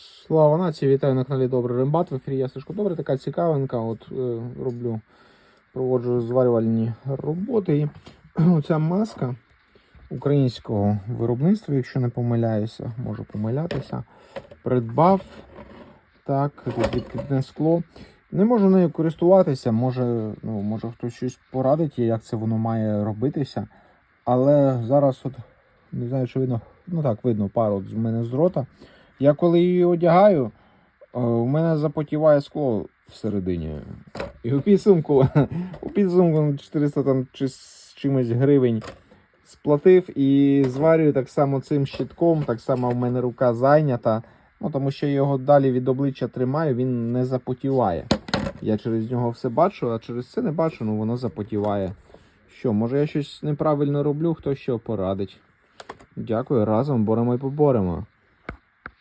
Слава нації, вітаю на каналі Добрий Рембат. В ефірі я Сашко Добре, така цікавинка. От е, роблю, проводжу зварювальні роботи. І оця маска українського виробництва, якщо не помиляюся, можу помилятися. Придбав так, відкидне скло. Не можу нею користуватися, може, ну, може хтось щось порадить, як це воно має робитися. Але зараз от не знаю, чи видно, ну так, видно пару з мене з рота. Я коли її одягаю, е, у мене запотіває скло всередині. І у підсумку, у підсумку 400 там чи з чимось гривень сплатив і зварюю так само цим щитком, так само в мене рука зайнята. Ну, тому що я його далі від обличчя тримаю, він не запотіває. Я через нього все бачу, а через це не бачу, ну воно запотіває. Що, може я щось неправильно роблю, хто що порадить. Дякую, разом боремо і поборемо.